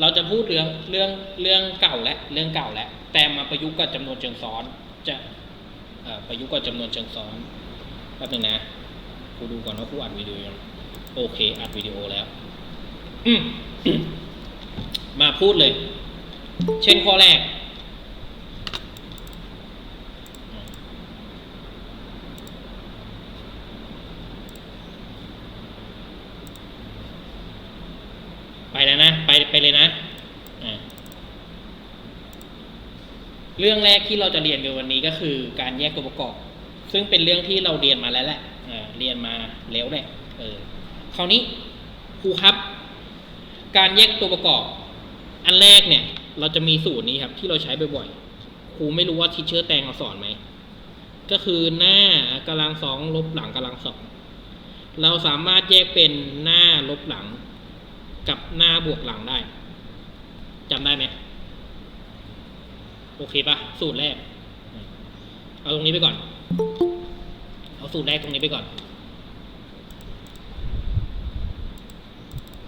เราจะพูดเรื่องเรื่องเรื่องเก่าและเรื่องเก่าและ แต่มาประยุกต์กับจำนวนเชิงซ้อน จะประยุกต์กับจำนวนเชิงซ้อนแป๊บนึงนะครูดูก่อนว่าครูอัดวิดีโอยังโอเคอัดวิดีโอแล้วมมาพูดเลย เช่นข้อแรก ไปแล้วนะ ไปไปเลยนะอะ เรื่องแรกที่เราจะเรียนกันวันนี้ก็คือการแยกตัวประกอบ ซึ่งเป็นเรื่องที่เราเรียนมาแล้วแหละเรียนมาแล้วแหละเออคราวนี้ครูครับ การแยกตัวประกอบ อันแรกเนี่ย เราจะมีสูตรนี้ครับที่เราใช้บ่อยๆครูไม่รู้ว่าทิเชอร์แตงเขาสอนไหมก็คือหน้ากำลังสองลบหลังกำลังสองเราสามารถแยกเป็นหน้าลบหลัง กับหน้าบวกหลังได้จำได้ไหม โอเคปะสูตรแรก เอาตรงนี้ไปก่อน เอาสูตรแรกตรงนี้ไปก่อน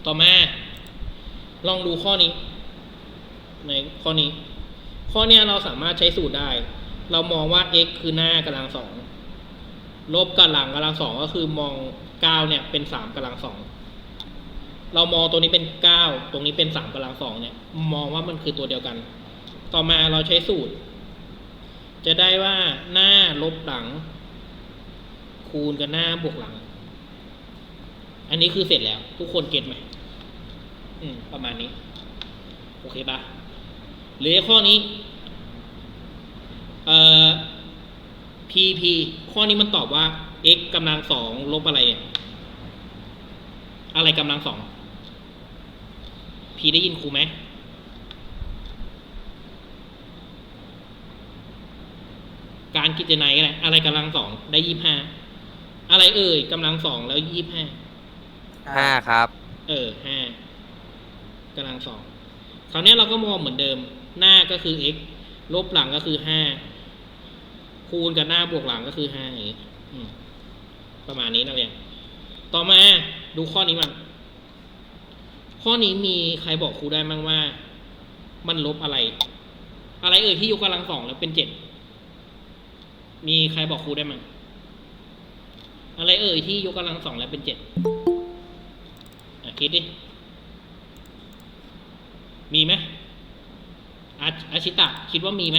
ต่อมา ลองดูข้อนี้ ในข้อนี้ ข้อเนี้ยเราสามารถใช้สูตรได้ เรามองว่า x คือหน้ากำลังสองลบกับหลังกำลังสองก็คือมองเก้าเนี่ยเป็นสามกำลังสองเรามองตัวนี้เป็นเก้าตรงนี้เป็นสามกำลังสองเนี่ย มองว่ามันคือตัวเดียวกัน ต่อมาเราใช้สูตร จะได้ว่าหน้าลบหลัง คูณกับหน้าบวกหลัง อันนี้คือเสร็จแล้ว ทุกคนเก็ตไหมอืม ประมาณนี้ โอเคปะหรือข้อนี้ เอ่อ pp ข้อนี้มันตอบว่า x กำลังสองลบอะไร อะไรกำลังสอง p ได้ยินครูไหม การกิจนัยก็ได้อะไรกำลังสองได้ยี่ห้าอะไรเอ่ยกำลังสองแล้วยี่ห้าห้าครับ เออห้ากำลังสองคราวเนี้ยเราก็มองเหมือนเดิม หน้าก็คือ x ลบหลังก็คือห้าคูณกับหน้าบวกหลังก็คือห้าอย่างงี้อืมประมาณนี้นะเรียนต่อมาดูข้อนี้มั่งข้อนี้มีใครบอกครูได้มั่งว่า มันลบอะไร อะไรเอ่ยที่ยกกำลังสองแล้วเป็นเจ็ด มีใครบอกครูได้มั่งอะไรเอ่ยที่ยกกำลังสองแล้วเป็นเจ็ดอะคิดดิ มีไหมอาอาชิตะ คิดว่ามีไหม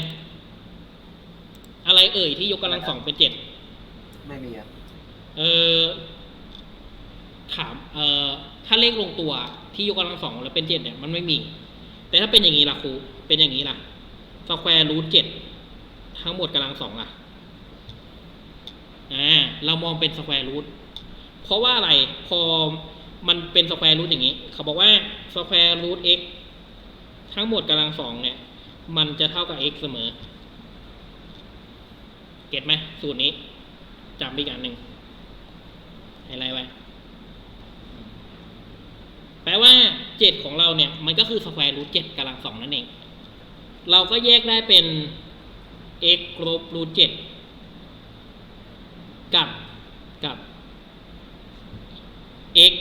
อะไรเอ่ยที่ยกกำลังสองเป็นเจ็ด ไม่มีอะ เออถาม เออถ้าเลขลงตัวที่ยกกำลังสองแล้วเป็นเจ็ดเนี่ยมันไม่มี แต่ถ้าเป็นอย่างนี้ล่ะครู เป็นอย่างนี้ล่ะสแควร์รูทเจ็ดทั้งหมดกำลังสองล่ะ อ่าเรามองเป็นสแควร์รูทเพราะว่าอะไรพอมันเป็นสแควร์รูทอย่างนี้ เขาบอกว่าสแควร์รูท x ทั้งหมดกำลังสองเนี่ย มันจะเท่ากับ x เสมอ เก็ตไหมสูตรนี้จำอีกอันหนึ่งอะไรไว้ แปลว่าเจ็ดของเราเนี่ย มันก็คือสแควร์รูทเจ็ดกำลังสองนั่นเอง เราก็แยกได้เป็น x ลบรูทเจ็ด กับกับ x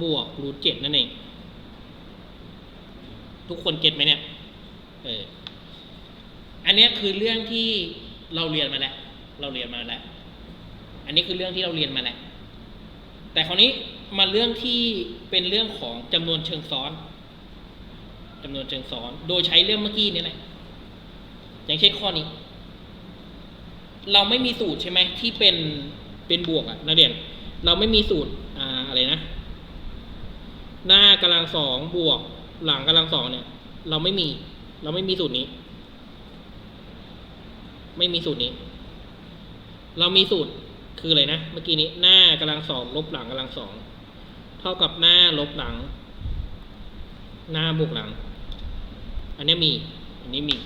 บวกรูทเจ็ดนั่นเอง ทุกคนเก็ตไหมเนี่ย เออ อันนี้คือเรื่องที่เราเรียนมาแล้ว เราเรียนมาแล้ว อันนี้คือเรื่องที่เราเรียนมาแล้ว แต่คราวนี้มาเรื่องที่เป็นเรื่องของจำนวนเชิงซ้อนจำนวนเชิงซ้อน โดยใช้เรื่องเมื่อกี้นี่แหละ อย่างเช่นข้อนี้ เราไม่มีสูตรใช่ไหมที่เป็นเป็นบวกอะนักเรียนเราไม่มีสูตรอ่าอะไรนะ หน้ากำลังสองบวก หลังกำลังสองเนี่ย เราไม่มี เราไม่มีสูตรนี้ ไม่มีสูตรนี้ เรามีสูตรคืออะไรนะเมื่อกี้นี้หน้ากำลังสองลบหลังกำลังสองเท่ากับหน้าลบหลัง หน้าบวกหลัง อันนี้มี อันนี้มี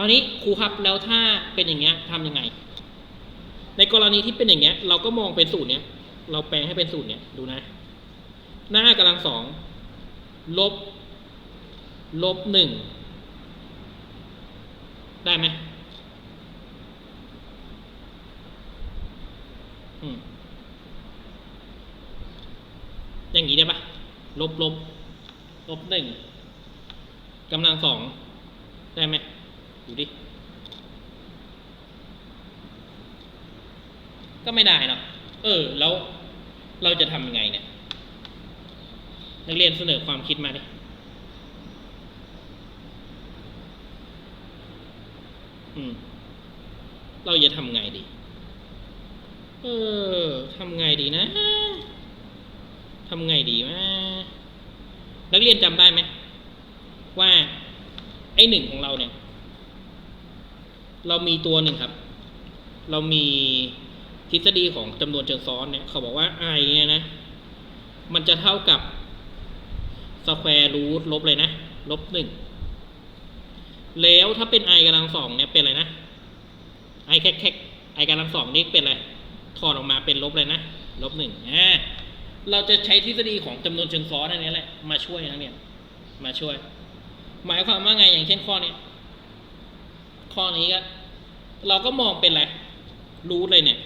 คราวนี้ครูครับแล้วถ้าเป็นอย่างเงี้ยทำยังไง ในกรณีที่เป็นอย่างเงี้ย เราก็มองเป็นสูตรเนี้ย เราแปลงให้เป็นสูตรเนี้ยดูนะ หน้ากำลังสองลบลบหนึ่งได้ไหมอืมอย่างนี้ได้ปะลบลบลบหนึ่งกำลังสองได้ไหม ดูดิ ก็ไม่ได้เนาะเออ แล้วเราจะทำยังไงเนี่ย นักเรียนเสนอความคิดมาดิอืมเราจะทำไงดี เออทำไงดีนะทำไงดีวะนักเรียนจำได้ไหมว่า ไอหนึ่งของเราเนี่ย เรามีตัวหนึ่งครับ เรามีทฤษฎีของจำนวนเชิงซ้อนเนี่ย เขาบอกว่า i เนี่ยนะ มันจะเท่ากับสแควร์รูทลบเลยนะ ลบหนึ่ง แล้วถ้าเป็น i กำลังสองเนี่ยเป็นอะไรนะ i แค่แค่ i กำลังสองนี่เป็นอะไร ถอดออกมาเป็นลบเลยนะ ลบหนึ่งอ่าเราจะใช้ทฤษฎีของจำนวนเชิงซ้อนอันนี้แหละ มาช่วยนะเนี่ยมาช่วย หมายความว่าไงอย่างเช่นข้อนี้ ข้อนี้ก็เราก็มองเป็นอะไรรูทเลยเนี่ย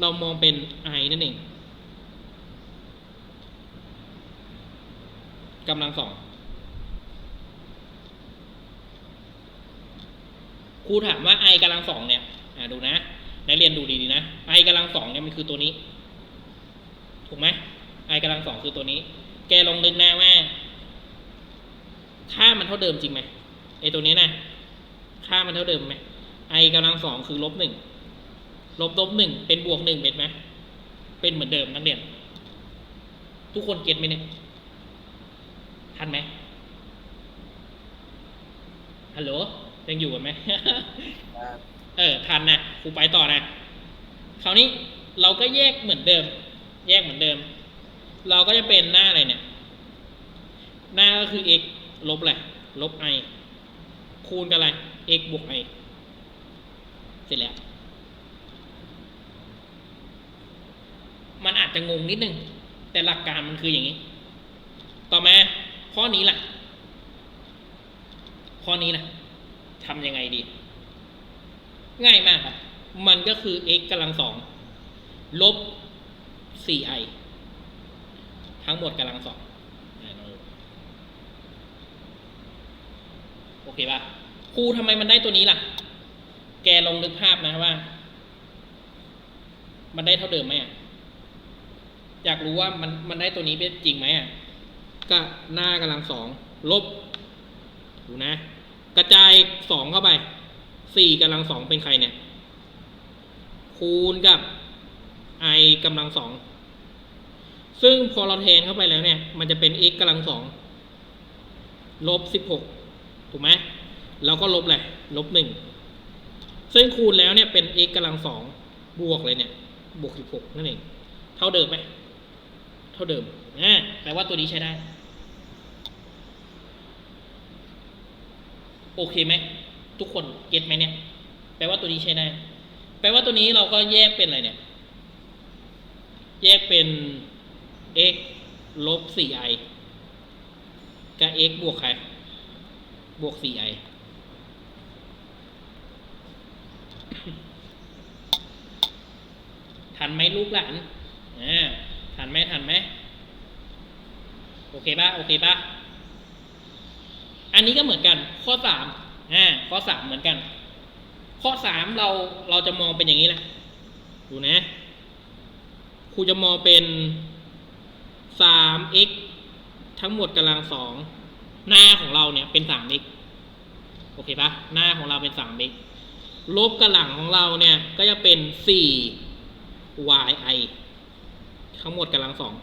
เรามองเป็น i นั่นเองกำลังสองครูถามว่า i กำลังสองเนี่ยอ่าดูนะนักเรียนดูดีๆนะ i กำลังสองเนี่ยมันคือตัวนี้ ถูกไหม i กำลังสองคือตัวนี้ แกลองนึกหน้าว่าค่ามันเท่าเดิมจริงไหมไอตัวนี้นะ ค่ามันเท่าเดิมไหม i กำลังสองคือลบหนึ่งลบลบหนึ่งเป็นบวกหนึ่งเป็นไหมเป็นเหมือนเดิมนักเรียน ทุกคนเก็ตไหมเนี่ยทันไหมฮัลโหลยังอยู่กันไหมเออทันนะครูไปต่อนะคราวนี้เราก็แยกเหมือนเดิม แยกเหมือนเดิม เราก็จะเป็นหน้าอะไรเนี่ย หน้าก็คือ x ลบอะไรลบ i คูณกับอะไร x บวก i เสร็จแล้ว มันอาจจะงงนิดนึง แต่หลักการมันคืออย่างนี้ ต่อมาข้อนี้ล่ะ ข้อนี้ล่ะทำยังไงดี ง่ายมากครับ มันก็คือ x กำลังสองลบ 4i ทั้งหมดกำลังสองโอเคป่ะ ครูทำไมมันได้ตัวนี้ล่ะ แกลองนึกภาพนะว่า มันได้เท่าเดิมไหมอยากรู้ว่ามันมันได้ตัวนี้เป็นจริงไหมอะก็หน้ากำลังสองลบดูนะ กระจายสองเข้าไปสี่กำลังสองเป็นใครเนี่ย คูณกับ i กำลังสองซึ่งพอเราแทนเข้าไปแล้วเนี่ย มันจะเป็น x กำลังสองลบสิบหกถูกไหม แล้วก็ลบอะไรลบหนึ่งซึ่งคูณแล้วเนี่ยเป็น x กำลังสองบวกเลยเนี่ย บวกสิบหกนั่นเอง เท่าเดิมไหม เท่าเดิมอ่าแปลว่าตัวนี้ใช้ได้ โอเคไหม ทุกคนเก็ตไหมเนี่ย แปลว่าตัวนี้ใช้ได้ แปลว่าตัวนี้เราก็แยกเป็นอะไรเนี่ย แยกเป็น x ลบ 4i กับ x บวกใคร บวก 4i ทันไหมลูกหลานอ่าทันไหมทันไหมโอเคปะโอเคปะอันนี้ก็เหมือนกัน ข้อสามอ่าข้อสามเหมือนกัน ข้อสามเราเราจะมองเป็นอย่างนี้แหละดูนะครูจะมองเป็นสาม x ทั้งหมดกำลังสองหน้าของเราเนี่ยเป็นสาม x โอเคปะหน้าของเราเป็นสาม x ลบกับหลังของเราเนี่ยก็จะเป็นสี่ yi ทั้งหมดกำลังสอง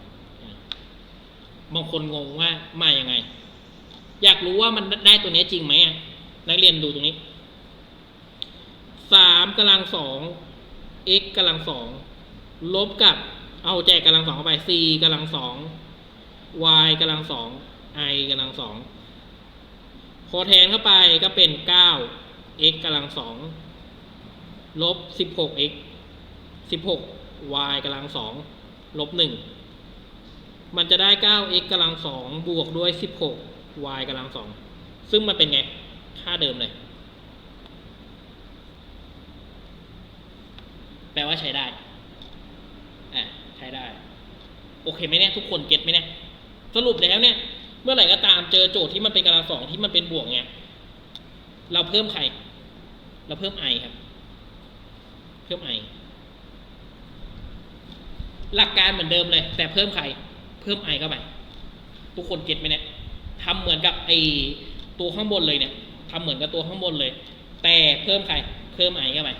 บางคนงงว่ามาอย่างไง อยากรู้ว่ามันได้ตัวนี้จริงไหมนักเรียนดูตรงนี้สามกำลังสอง x กำลังสองลบกับเอาแจกกำลังสองเข้าไป c กำลังสอง y กำลังสอง i กำลังสองพอแทนเข้าไปก็เป็นเก้า x กำลังสองลบสิบหก x สิบหก y กำลังสองลบหนึ่งมันจะได้เก้า x กำลังสองบวกด้วยสิบหก y กำลังสองซึ่งมันเป็นไง ค่าเดิมเลย แปลว่าใช้ได้อะใช้ได้ โอเคไหมเนี่ยทุกคนเก็ตไหมเนี่ยสรุปแล้วเนี่ย เมื่อไหร่ก็ตามเจอโจทย์ที่มันเป็นกำลังสองที่มันเป็นบวกเนี่ยเราเพิ่มใคร เราเพิ่มไอครับ เพิ่มไอ หลักการเหมือนเดิมเลย แต่เพิ่มใคร เพิ่มไอเข้าไป ทุกคนเก็ตไหมเนี่ยทำเหมือนกับไอตัวข้างบนเลยเนี่ยทำเหมือนกับตัวข้างบนเลย แต่เพิ่มใคร เพิ่มไอเข้าไป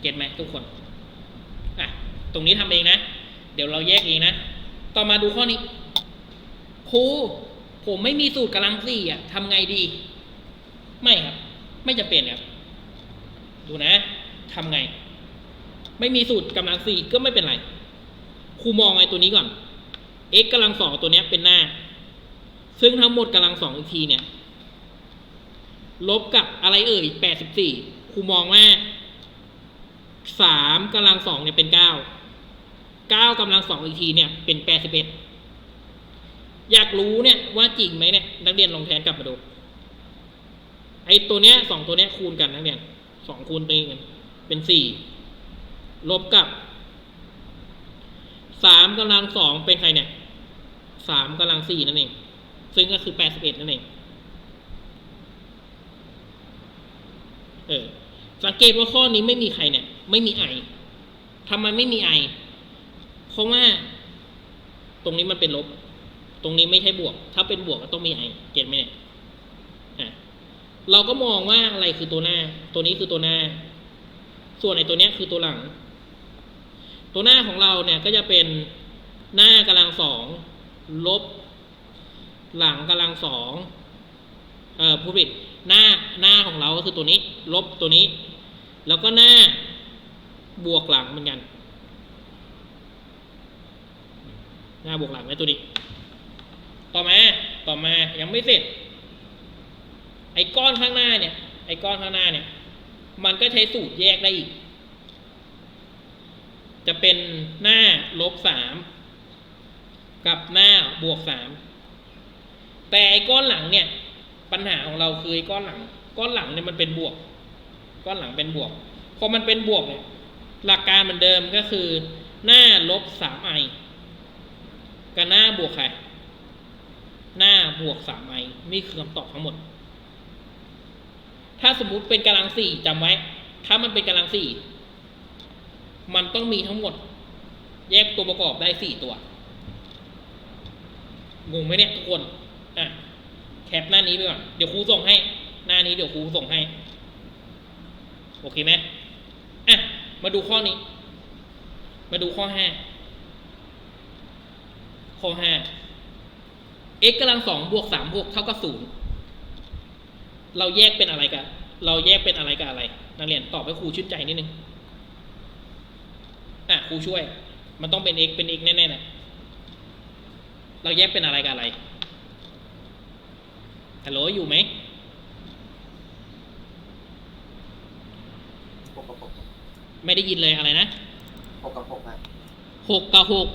เก็ตไหมทุกคน อะ ตรงนี้ทำเองนะ เดี๋ยวเราแยกเองนะ ต่อมาดูข้อนี้ครูผมไม่มีสูตรกำลังสี่อะทำไงดี ไม่ครับ ไม่จะเป็นครับ ดูนะทำไง ไม่มีสูตรกำลังสี่ก็ไม่เป็นไรครูมองไอ้ตัวนี้ก่อน x กำลังสองตัวเนี้ยเป็นหน้า ซึ่งทั้งหมดกำลังสองอีกทีเนี่ย ลบกับอะไรเอ่ยแปดสิบสี่ครูมองว่าสามกำลังสองเนี่ยเป็นเก้าเก้ากำลังสองอีกทีเนี่ยเป็นแปดสิบเอ็ดอยากรู้เนี่ยว่าจริงไหมเนี่ยนักเรียนลองแทนกลับมาดู ไอ้ตัวเนี้ยสองตัวเนี้ยคูณกันนักเรียนสองคูณตีกันเป็นสี่ ลบกับสามกำลังสองเป็นใครเนี่ยสามกำลังสี่นั่นเอง ซึ่งก็คือแปดสิบเอ็ดนั่นเอง เออ สังเกตว่าข้อนี้ไม่มีใครเนี่ย ไม่มีไอทำไมไม่มีไอ เพราะว่า ตรงนี้มันเป็นลบ ตรงนี้ไม่ใช่บวก ถ้าเป็นบวกก็ต้องมีไอ เก็ตไหมเนี่ยอะเราก็มองว่าอะไรคือตัวหน้า ตัวนี้คือตัวหน้า ส่วนไอตัวเนี้ยคือตัวหลัง ตัวหน้าของเราเนี่ยก็จะเป็นหน้ากำลังสองลบ หลังกำลังสองเอ่อผู้ผิดหน้าหน้าของเราก็คือตัวนี้ ลบตัวนี้ แล้วก็หน้าบวกหลังเหมือนกันหน้าบวกหลังไว้ตัวนี้ ต่อมาต่อมายังไม่เสร็จ ไอ้ก้อนข้างหน้าเนี่ยไอ้ก้อนข้างหน้าเนี่ย มันก็ใช้สูตรแยกได้อีก จะเป็นหน้าลบสามกับหน้าบวกสามแต่ไอ้ก้อนหลังเนี่ย ปัญหาของเราคือไอ้ก้อนหลัง ก้อนหลังเนี่ยมันเป็นบวก ก้อนหลังเป็นบวกพอมันเป็นบวกเนี่ยหลักการเหมือนเดิมก็คือ หน้าลบสามไอกับหน้าบวกใครหน้าบวกสามไอนี่คือคำตอบทั้งหมด ถ้าสมมุติเป็นกำลังสี่จำไว้ ถ้ามันเป็นกำลังสี่ มันต้องมีทั้งหมด แยกตัวประกอบได้สี่ตัว งงไหมเนี่ยทุกคน อะ แคปหน้านี้ไปก่อน เดี๋ยวครูส่งให้ หน้านี้เดี๋ยวครูส่งให้ โอเคไหมอะ มาดูข้อนี้ มาดูข้อห้า ข้อห้า x กำลังสองบวกสามบวกเท่ากับศูนย์เราแยกเป็นอะไรกัน เราแยกเป็นอะไรกับอะไร นักเรียนตอบให้ครูชื่นใจนิดนึง อะครูช่วย มันต้องเป็น x เป็น x แน่ๆแหละเราแยกเป็นอะไรกับอะไรฮัลโหลอยู่ไหมหกกับหกไม่ได้ยินเลยอะไรนะหกกับหกฮะหกกับหก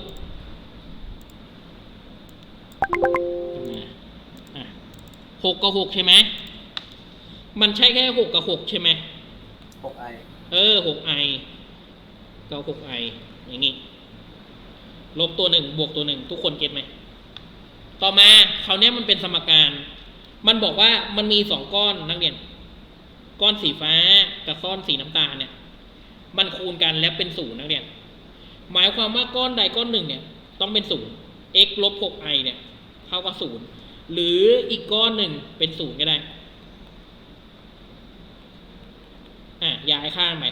อะหกกับหกใช่ไหมมันใช่แค่หกกับหกใช่ไหมหกไอเออหกไอ ก็หกไออย่างงี้ลบตัวหนึ่งบวกตัวหนึ่งทุกคนเก็ตไหม ต่อมาคราวนี้มันเป็นสมการ มันบอกว่ามันมีสองก้อนนักเรียน ก้อนสีฟ้ากับก้อนสีน้ำตาลเนี่ย มันคูณกันแล้วเป็นศูนย์นักเรียน หมายความว่าก้อนใดก้อนหนึ่งเนี่ย ต้องเป็นศูนย์ x ลบหก i เนี่ยเท่ากับศูนย์หรืออีกก้อนหนึ่งเป็นศูนย์ก็ได้ อะย้ายข้างไป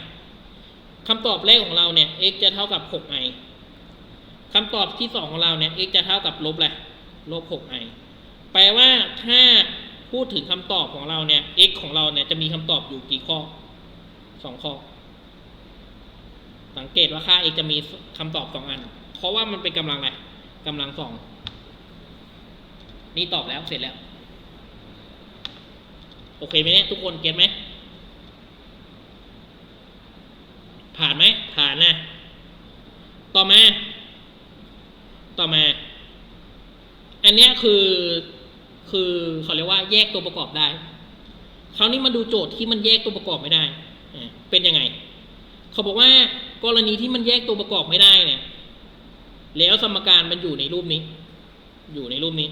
คำตอบแรกของเราเนี่ย x จะเท่ากับ 6i คำตอบที่สองของเราเนี่ย x จะเท่ากับลบอะไรลบ 6i แปลว่าถ้าพูดถึงคำตอบของเราเนี่ย x ของเราเนี่ยจะมีคำตอบอยู่กี่ข้อสองข้อ สังเกตว่าค่า x จะมีคำตอบสองอัน เพราะว่ามันเป็นกำลังอะไรกำลังสองนี่ตอบแล้วเสร็จแล้ว โอเคไหมเนี่ยทุกคนเก็ตไหม ผ่านไหมผ่านนะต่อมา ต่อมา อันนี้คือ คือเขาเรียกว่าแยกตัวประกอบได้ คราวนี้มาดูโจทย์ที่มันแยกตัวประกอบไม่ได้ เป็นยังไง เขาบอกว่ากรณีที่มันแยกตัวประกอบไม่ได้เนี่ย แล้วสมการมันอยู่ในรูปนี้ อยู่ในรูปนี้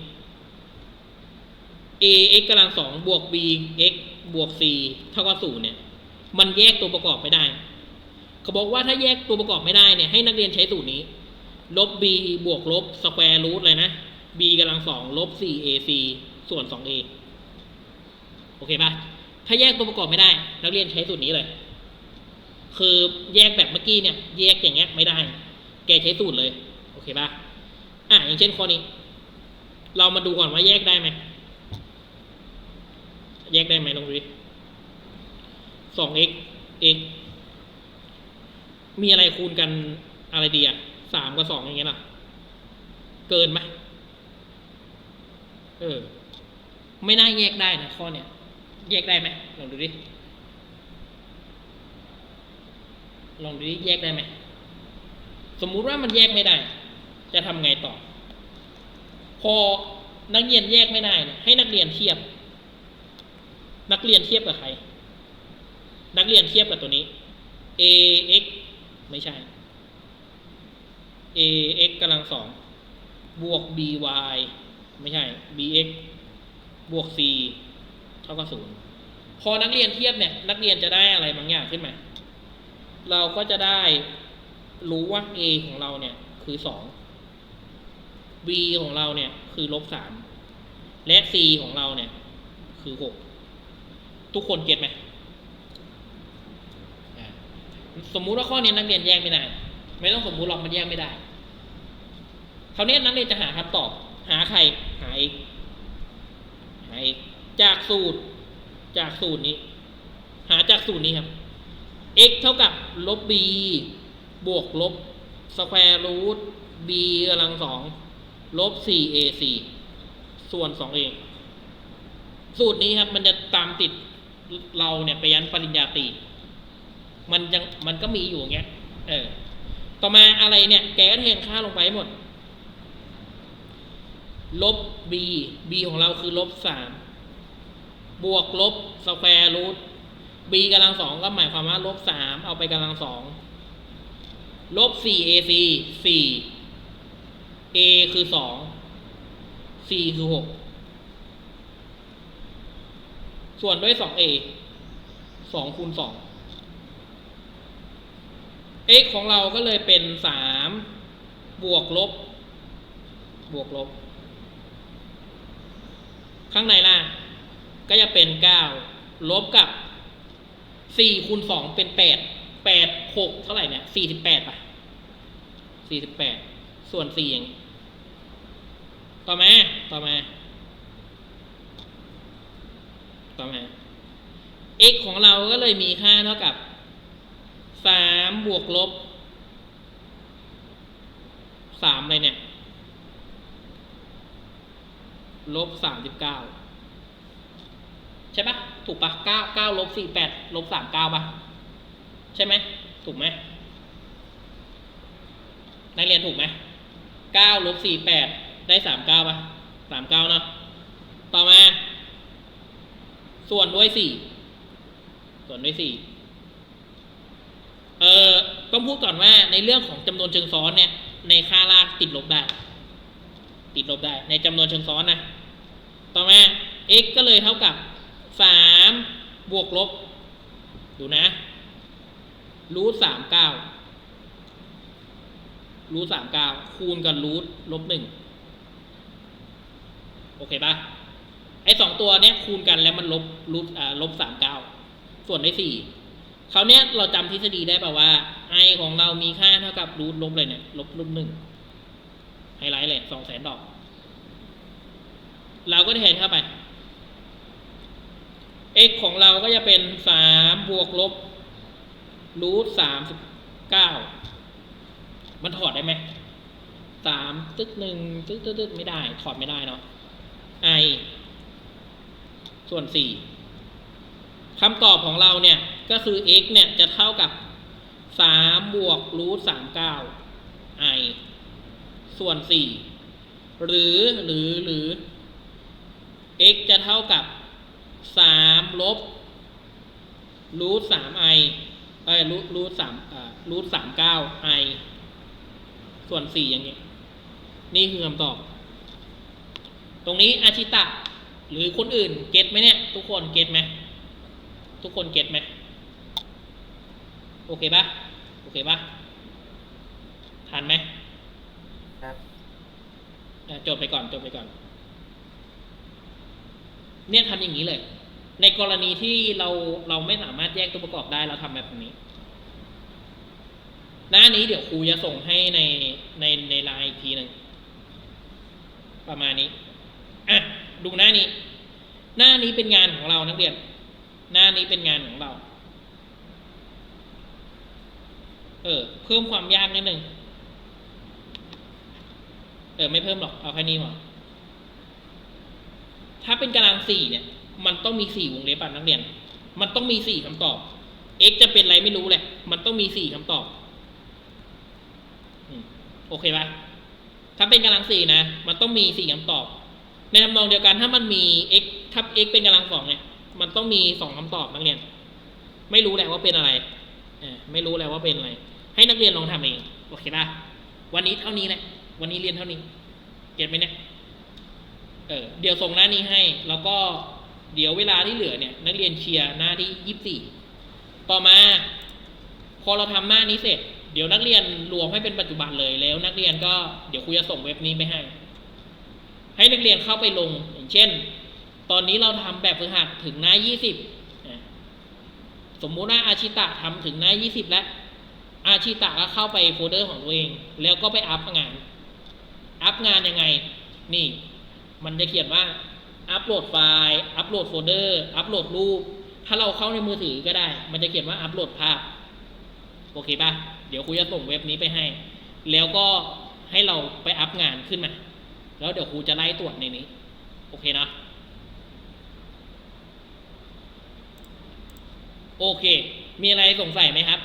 a x กำลังสองบวก b x บวก c เท่ากับศูนย์เนี่ย มันแยกตัวประกอบไม่ได้ เขาบอกว่าถ้าแยกตัวประกอบไม่ได้เนี่ยให้นักเรียนใช้สูตรนี้ ลบ b บวกลบสแควร์รูทเลยนะ b กำลังสองลบ 4 ac ส่วน 2a โอเคปะถ้าแยกตัวประกอบไม่ได้ นักเรียนใช้สูตรนี้เลย คือแยกแบบเมื่อกี้เนี่ย แยกอย่างเงี้ยไม่ได้ แกใช้สูตรเลย โอเคปะอะอย่างเช่นข้อนี้ เรามาดูก่อนว่าแยกได้ไหม แยกได้ไหมลองดูดิ 2x x มีอะไรคูณกันอะไรดีอะสามกับสองอย่างเงี้ยล่ะ เกินไหมเออ ไม่น่าแยกได้นะข้อเนี้ยแยกได้ไหมลองดูดิ ลองดูดิแยกได้ไหม สมมุติว่ามันแยกไม่ได้ จะทำไงต่อ พอนักเรียนแยกไม่ได้เนี่ยให้นักเรียนเทียบ นักเรียนเทียบกับใคร นักเรียนเทียบกับตัวนี้ a x ไม่ใช่ a x กำลังสองบวก b y ไม่ใช่ b x บวก c เท่ากับศูนย์พอนักเรียนเทียบเนี่ย นักเรียนจะได้อะไรบางอย่างขึ้นมา เราก็จะได้รู้ว่า a ของเราเนี่ยคือสอง b ของเราเนี่ยคือลบสามและ c ของเราเนี่ยคือหกทุกคนเก็ตไหม สมมุติว่าข้อนี้นักเรียนแยกไม่ได้ ไม่ต้องสมมุติหรอกมันแยกไม่ได้คราวนี้นักเรียนจะหาคำตอบ หาใคร หา x หาจากสูตร จากสูตรนี้ หาจากสูตรนี้ครับ x เท่ากับลบ b บวกลบสแควร์รูท b กำลังสองลบ 4ac ส่วน 2a สูตรนี้ครับ มันจะตามติดเราเนี่ยไปยันปริญญาตรี มันยังมันก็มีอยู่อย่างเงี้ย เออ ต่อมาอะไรเนี่ย แกก็แทนค่าลงไปหมด ลบ b b ของเราคือลบสามบวกลบสแควร์รูท b กำลังสองก็หมายความว่าลบสามเอาไปกำลังสองลบสี่ ac สี่ a คือสอง c คือหกส่วนด้วยสอง a สองคูณสอง x ของเราก็เลยเป็นสามบวกลบ บวกลบ ข้างในล่ะ ก็จะเป็นเก้าลบกับสี่คูณสองเป็นแปดแปดหกเท่าไหร่เนี่ยสี่สิบแปดป่ะสี่สิบแปดส่วนสี่อย่างต่อมา ต่อมา ต่อมา x ของเราก็เลยมีค่าเท่ากับ สามบวกลบสามอะไรเนี่ย ลบสามสิบเก้าใช่ปะถูกปะเก้าเก้าลบสี่แปดลบสามเก้าปะใช่ไหม ถูกไหมนักเรียนถูกไหมเก้าลบสี่แปดได้สามเก้าปะสามเก้าเนาะ ต่อมา ส่วนด้วยสี่ ส่วนด้วยสี่ เออต้องพูดก่อนว่าในเรื่องของจำนวนเชิงซ้อนเนี่ย ในค่ารากติดลบได้ ติดลบได้ ในจำนวนเชิงซ้อนนะ ต่อมา x ก็เลยเท่ากับสามบวกลบ ดูนะรูทสามเก้ารูทสามเก้าคูณกับรูทลบหนึ่งโอเคปะไอสองตัวเนี้ยคูณกันแล้วมันลบรูทอ่าลบสามเก้าส่วนได้สี่ คราวเนี้ยเราจำทฤษฎีได้ป่าว่า i ของเรามีค่าเท่ากับรูทลบเลยเนี่ยลบลบหนึ่งไฮไลท์เลยสองแสนดอก เราก็แทนเข้าไป x ของเราก็จะเป็นสามบวกลบรูทสามสิบเก้ามันถอดได้ไหมสามตึกหนึ่งตึกตึกตึกไม่ได้ ถอดไม่ได้เนาะ i ส่วนสี่คำตอบของเราเนี่ย ก็คือ x เนี่ยจะเท่ากับสามบวกรูทสามเก้า i ส่วนสี่หรือหรือหรือ x จะเท่ากับสามลบรูทสามไอเอ้ยรูทรูทสามอ่ารูทสามเก้าไอส่วนสี่อย่างนี้ยนี่คือคำตอบ ตรงนี้อาชิตะ หรือคนอื่นเก็ตไหมเนี่ย ทุกคนเก็ตไหมทุกคนเก็ตไหม โอเคปะโอเคปะทันไหมครับอะจดไปก่อนจดไปก่อน เนี่ยทำอย่างนี้เลย ในกรณีที่เราเราไม่สามารถแยกตัวประกอบได้เราทำแบบนี้ หน้านี้เดี๋ยวครูจะส่งให้ในในในไลน์อีกทีหนึ่งประมาณนี้อะดูหน้านี้ หน้านี้เป็นงานของเรานักเรียน หน้านี้เป็นงานของเรา เออ เพิ่มความยากนิดนึงเออ ไม่เพิ่มหรอก เอาแค่นี้พอถ้าเป็นกำลังสี่เนี่ย มันต้องมีสี่วงเล็บอะนักเรียน มันต้องมีสี่คำตอบ x จะเป็นอะไรไม่รู้แหละ มันต้องมีสี่คำตอบโอเคปะถ้าเป็นกำลังสี่นะ มันต้องมีสี่คำตอบ ในทำนองเดียวกันถ้ามันมี x ถ้า x เป็นกำลังสองเนี่ย มันต้องมีสองคำตอบนักเรียน ไม่รู้แหละว่าเป็นอะไร ไม่รู้และว่าเป็นอะไร ให้นักเรียนลองทำเองโอเคปะวันนี้เท่านี้แหละวันนี้เรียนเท่านี้ เก็ตไหมเนี่ยเออเดี๋ยวส่งหน้านี้ให้ แล้วก็เดี๋ยวเวลาที่เหลือเนี่ย นักเรียนเคลียร์หน้าที่ยี่สิบสี่ต่อมา พอเราทำหน้านี้เสร็จ เดี๋ยวนักเรียนรวมให้เป็นปัจจุบันเลยแล้ว นักเรียนก็เดี๋ยวครูจะส่งเว็บนี้ไปให้ ให้นักเรียนเข้าไปลงอย่างเช่น ตอนนี้เราทำแบบฝึกหัดถึงหน้ายี่สิบ สมมุติว่าอาชิตะทำถึงหน้ายี่สิบแล้ว อาชิตะก็เข้าไปโฟลเดอร์ของตัวเอง แล้วก็ไปอัพงาน อัพงานยังไง นี่ มันจะเขียนว่า อัพโหลดไฟล์ อัพโหลดโฟลเดอร์ อัพโหลดรูป ถ้าเราเข้าในมือถือก็ได้ มันจะเขียนว่าอัพโหลดภาพ โอเคป่ะ เดี๋ยวครูจะส่งเว็บนี้ไปให้ แล้วก็ให้เราไปอัพงานขึ้นมา แล้วเดี๋ยวครูจะไล่ตรวจในนี้ โอเคนะ โอเค มีอะไรสงสัยไหมครับ